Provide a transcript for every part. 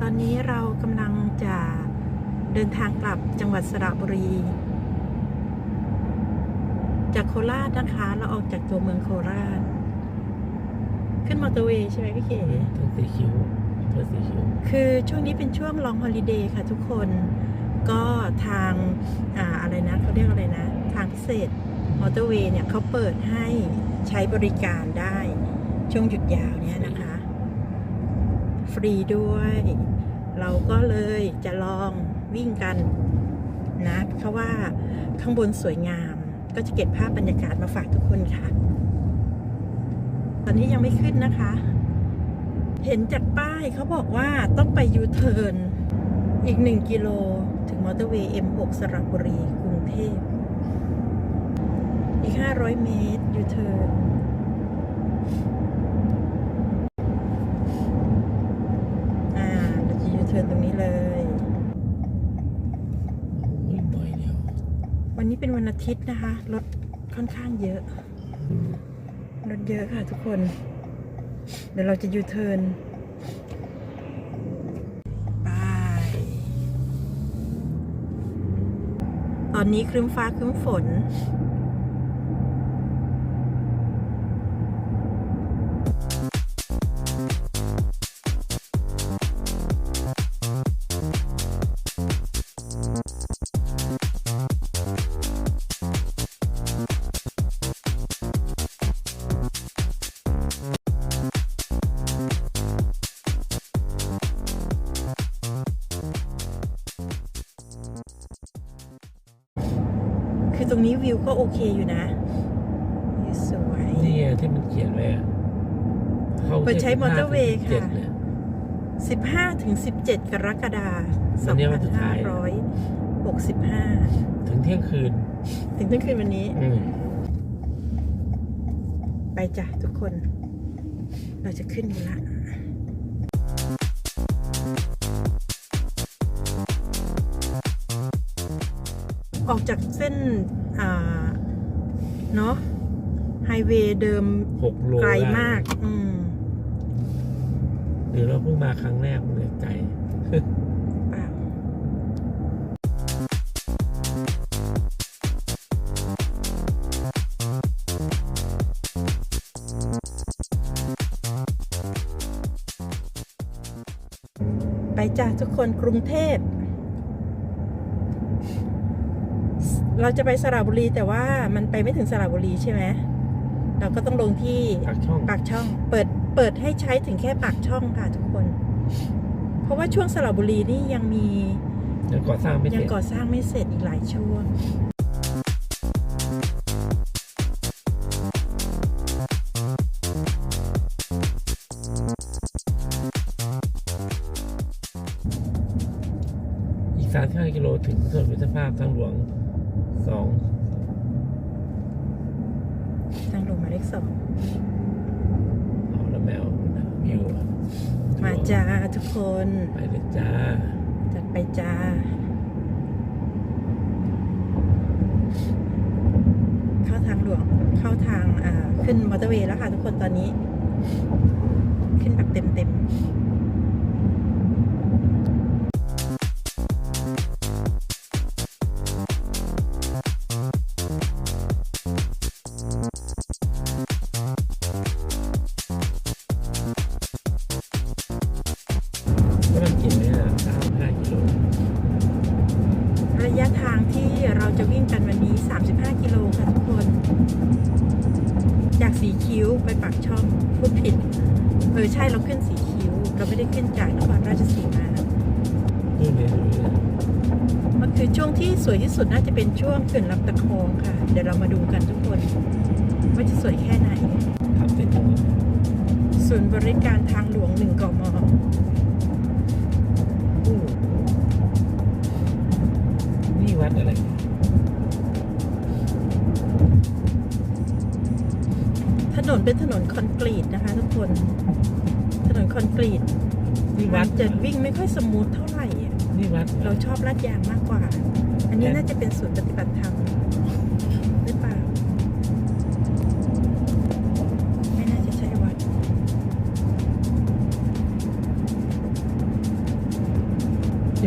ตอนนี้เรากำลังจะเดินทางกลับจังหวัดสระบุรี จากโคราชนะคะ เราออกจากตัวเมืองโคราช ขึ้นมอเตอร์เวย์ใช่ไหมพี่เก๋ทั้งสีคิ้วเพื่อสีคิ้วคือช่วงนี้เป็นช่วงลองฮอลิเดย์ค่ะทุกคน ก็ทางอ่าอะไรนะเขาเรียกอะไรนะ ทางพิเศษมอเตอร์เวย์เนี่ยเขาเปิดให้ใช้บริการได้ช่วงหยุดยาวเนี่ยนะคะ ฟรีด้วย เราก็เลยจะลองวิ่งกันนะเพราะว่าข้างบนสวยงาม ก็จะเก็บภาพบรรยากาศมาฝากทุกคนค่ะ ตอนนี้ยังไม่ขึ้นนะคะ เห็นจากป้ายเขาบอกว่าต้องไปยูเทิร์นอีกหนึ่งกิโล ถึงมอเตอร์เวย์ M6 สระบุรี กรุงเทพ อีก 500 เมตรยูเทิร์นอ่าเราจะยูเทิร์นตรงนี้เลย โอ้ยหน่อยเดียว วั นี้เป็นวันอาทิตย์นะคะ รถค่อนข้างเยอะ รถเยอะค่ะทุกคน เดี๋ยวเราจะยูเทิร์นไปตอนนี้ครึ้มฟ้าครึ้มฝน ตรงนี้วิวก็โอเคอยู่นะวิวสวยนี่ไงที่มันเขียนไว้อะเข้าเปิดใช้มอเตอร์เวย์เจ็ดค่ะเลย15 ถึง 17 กรกฎาควันมนี้วันสุดท้าย2565 ถึงเที่ยงคืน ถึงเที่ยงคืนวันนี้อืมไปจ้ะทุกคน เราจะขึ้นกันละออกจากเส้น อ่าเนาะไฮเวย์เดิมหกโลไกลด้มาก อืมหรือเราเพิ่งมาครั้งแรกมันเลยไกลเปล่าไปจ้ะทุกคนกรุงเทพ เราจะไปสระบุรีแต่ว่ามันไปไม่ถึงสระบุรีใช่ไหมเราก็ต้องลงที่ปากช่องปากช่อง เปิดเปิดให้ใช้ถึงแค่ปากช่องค่ะทุกคน เพราะว่าช่วงสระบุรีนี่ยังมียังก่อสร้างไม่เสยังร็จก่อสร้างไม่เสร็จอีกหลายช่วงอีกสามสิบห้ากิโลถึงถนนมิตรภาพทางหลวง สองทางหลวงหมายเลขสองเอาละแมวนะวิวอะมาจ้าทุกคน ไปเลยจ้า จัดไปจ้าเข้าทางหลวงเข้าทางอ่าขึ้นมอเตอร์เวย์แล้วค่ะทุกคนตอนนี้ ขึ้นแบบเต็มเต็ม คิ้วไปปากช่องพูดผิดเออใช่เราขึ้นสีคิ้ว เราไม่ได้ขึ้นจากนครราชสีมานู่นเลยนู่นเลยมันคือช่วงที่สวยที่สุดน่าจะเป็นช่วงเขื่อนลำตะคองค่ะ เดี๋ยวเรามาดูกันทุกคนว่าจะสวยแค่ไหนทำเสร็จยังวะศูนย์บริการทางหลวงหนึ่งกมอู้นี่วัดอะไร นนเป็นถนนคอนกรีตนะคะทุกคน ถนนคอนกรีตนี่มัวัดนจะวิ่งไม่ค่อยสมูทเท่าไหร่อะนี่วัดเราชอบลาดยางมากกว่า อันนี้น่าจะเป็นศูนย์ปฏิบัติธรรมหรือเปล่า ไม่น่าจะใช่วัด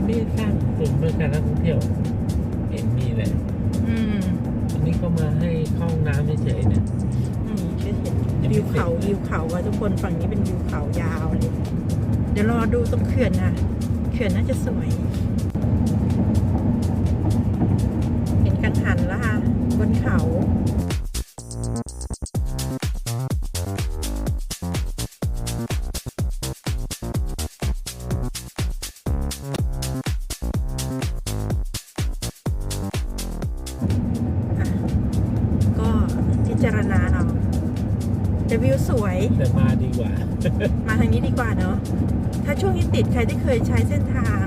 ไม่ได้สร้างกลุ่มเพื่อการนักท่องเที่ยวเห็นมีแหละอืม อันนี้ก็มาให้เข้าห้องน้ำเฉยๆเนี่ย วิวเขาวิวเขาอะทุกคนฝั่งนี้เป็นวิวเขายาวเลย เดี๋ยวรอดูตรงเขื่อนนะเขื่อนน่าจะสวย แต่วิวสวย แต่มาดีกว่า มาทางนี้ดีกว่าเนาะ ถ้าช่วงนี้ติดใครที่เคยใช้เส้นทาง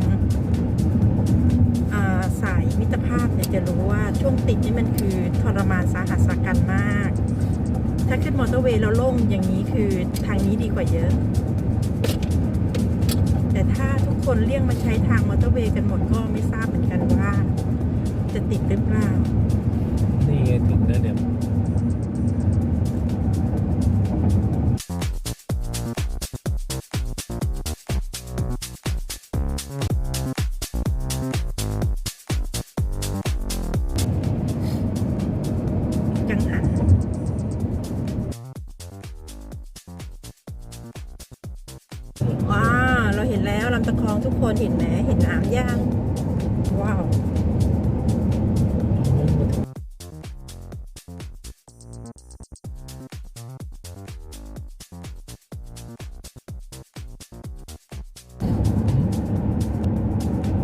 อ่าสายมิตรภาพเนี่ยจะรู้ว่าช่วงติดนี่มันคือทรมานสาหัสสากันมาก ถ้าขึ้นมอเตอร์เวย์แล้วโล่งอย่างนี้คือทางนี้ดีกว่าเยอะ แต่ถ้าทุกคนเลี่ยงมาใช้ทางมอเตอร์เวย์กันหมดก็ไม่ทราบเหมือนกันว่า จะติดหรือเปล่า นี่ไงถึงแล้วเนี่ยำตะคองทุกคนเห็นไหมเห็นน้ำย่างว้าว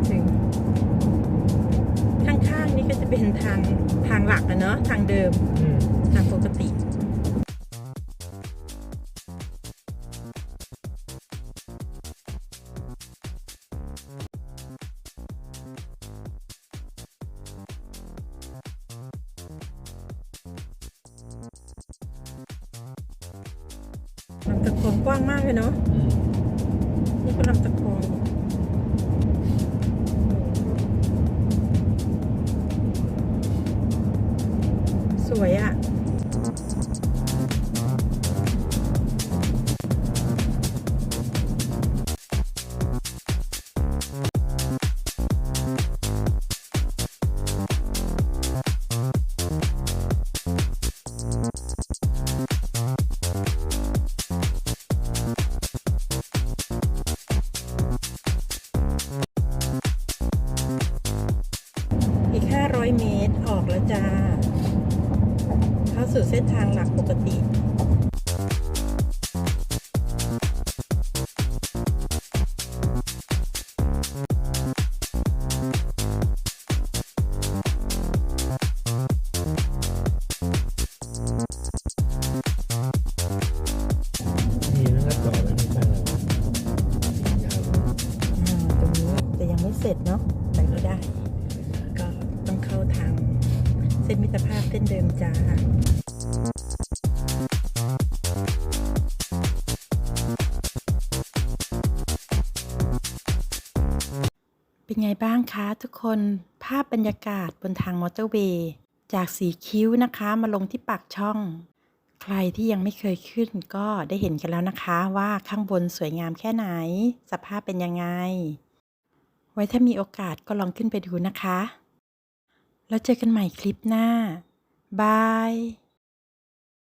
ถึงข้างๆนี่ก็จะเป็นทางทางหลักอะเนาะทางเดิม ตะคองกว้างมากเลยเนาะอืมนี่ก็ลำตะ เมตรออกแล้วจ้า เข้าสู่เส้นทางหลักปกติ ภาพเส้นเดิมจ้าเป็นไงบ้างคะทุกคนภาพบรรยากาศบนทางมอเตอร์เวย์จากสีคิ้วนะคะมาลงที่ปากช่อง ใครที่ยังไม่เคยขึ้นก็ได้เห็นกันแล้วนะคะว่าข้างบนสวยงามแค่ไหน สภาพเป็นยังไง ไว้ถ้ามีโอกาสก็ลองขึ้นไปดูนะคะ แล้วเจอกันใหม่คลิปหน้า บาย